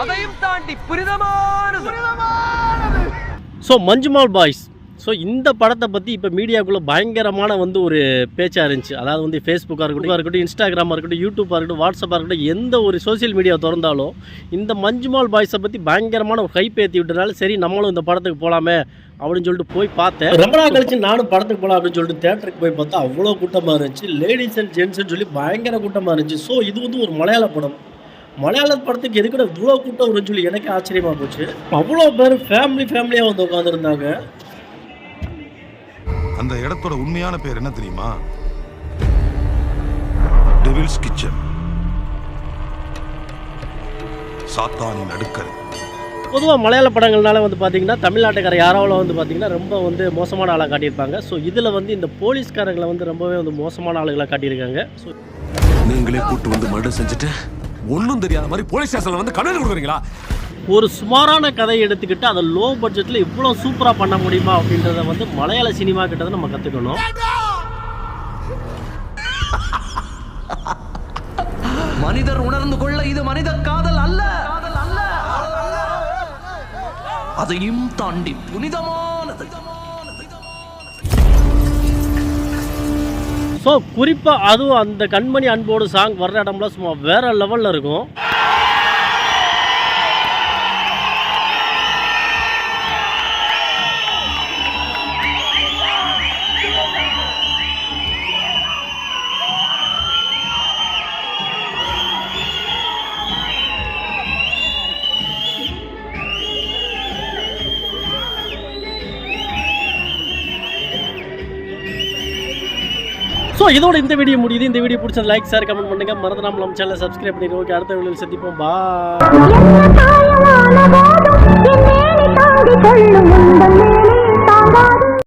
அதையும் தாண்டி புனிதமானது. So Manjummel boys. ஸோ இந்த படத்தை பற்றி இப்போ மீடியாக்குள்ளே பயங்கரமான வந்து ஒரு பேச்சாக இருந்துச்சு. அதாவது வந்து ஃபேஸ்புக்காக இருக்கட்டும் இருக்கட்டும் இன்ஸ்டாகிராமாக இருக்கட்டும் யூடியூப்பாக இருக்கட்டும் வாட்ஸ்அப்பாக இருக்கட்டும் எந்த ஒரு சோஷியல் மீடியா திறந்தாலும் இந்த மஞ்சுமால் பாய்ஸை பற்றி பயங்கரமான ஒரு ஹைப் ஏற்றி விட்டனால சரி நம்மளும் இந்த படத்துக்கு போகலாமே அப்படின்னு சொல்லிட்டு போய் பார்த்தேன். ரொம்ப நாள் கழிச்சு நானும் படத்துக்கு போகலாம் அப்படின்னு சொல்லிட்டு தேட்டருக்கு போய் பார்த்தா அவ்வளோ கூட்டமாக இருந்துச்சு. லேடிஸ் அண்ட் ஜென்ட்ஸ்னு சொல்லி பயங்கர கூட்டமாக இருந்துச்சு. ஸோ இது வந்து ஒரு மலையாள படம். மலையாள படத்துக்கு எதுக்கூட இவ்வளோ கூட்டம் வரும்னு சொல்லி எனக்கு ஆச்சரியமாக போச்சு. அவ்வளோ பேர் ஃபேமிலி ஃபேமிலியாக வந்து உட்காந்துருந்தாங்க அந்த இடத்தோட உண்மையான பேர் என்ன தெரியுமா? டெவில்ஸ் கிச்சன் சாத்தானின் அடுக்கரை. பொதுவாக மலையாள படங்கள்னால வந்து பார்த்தீங்கன்னா தமிழ்நாட்டுக்கார யாராவில் வந்து பார்த்தீங்கன்னா ரொம்ப வந்து மோசமான ஆளாக காட்டியிருப்பாங்க. ஸோ இதில் வந்து இந்த போலீஸ்காரங்களை வந்து ரொம்பவே வந்து மோசமான ஆளுகளாக காட்டியிருக்காங்க. ஸோ நீங்களே கூட்டு வந்து மர்டர் செஞ்சுட்டு ஒண்ணும் தெரியாத மாதிரி போலீஸ் ஸ்டேஷன்ல வந்து கண்ணு கொடுக்குறீங்களா? ஒரு சுமாரான கதையை எடுத்துக்கிட்டு அதை லோ பட்ஜெட்டில் இவ்வளோ சூப்பராக பண்ண முடியுமா அப்படின்றத வந்து மலையாள சினிமா கிட்ட தான் நம்ம கற்றுக்கணும் மனிதர் உணர்ந்து கொள்ள இது மனித காதல் அல்ல. அதையும் தாண்டி புனிதமானது. ஸோ குறிப்பாக அதுவும் அந்த கண்மணி அன்போடு சாங் வர்ற இடம்லாம் சும்மா வேறு லெவலில் இருக்கும். ஸோ இதோட இந்த வீடியோ முடியுது. இந்த வீடியோ பிடிச்சது லைக் சார் கமெண்ட் பண்ணுங்க. மறந்துடாம நம்ம சேனலை சப்ஸ்கிரைப் பண்ணிடுவோம் ஓகே அடுத்த வீடியோவில் சந்திப்போம். பா